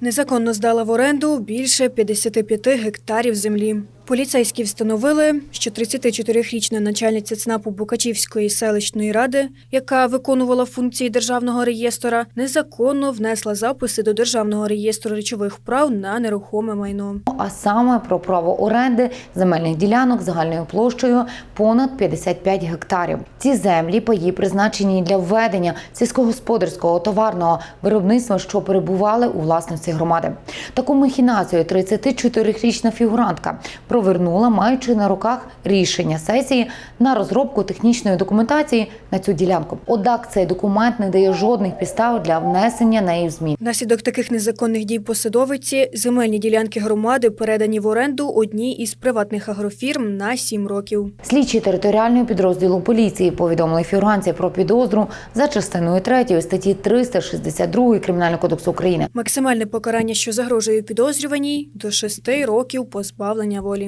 Незаконно здала в оренду більше 55 гектарів землі. Поліцейські встановили, що 34-річна начальниця ЦНАПу Букачівської селищної ради, яка виконувала функції державного реєстра, незаконно внесла записи до державного реєстру речових прав на нерухоме майно. а саме про право оренди земельних ділянок загальною площею понад 55 гектарів. Ці землі паї призначені для введення сільськогосподарського товарного виробництва, що перебували у власності громади. Таку махінацію 34-річна фігурантка провернула, маючи на руках рішення сесії на розробку технічної документації на цю ділянку. Однак цей документ не дає жодних підстав для внесення неї в змін. Внаслідок таких незаконних дій посадовиці земельні ділянки громади передані в оренду одній із приватних агрофірм на 7 років. Слідчі територіального підрозділу поліції повідомили фігуранці про підозру за частиною 3 статті 362 Кримінального кодексу України. Максимальне покарання, що загрожує підозрюваній, до 6 років позбавлення волі.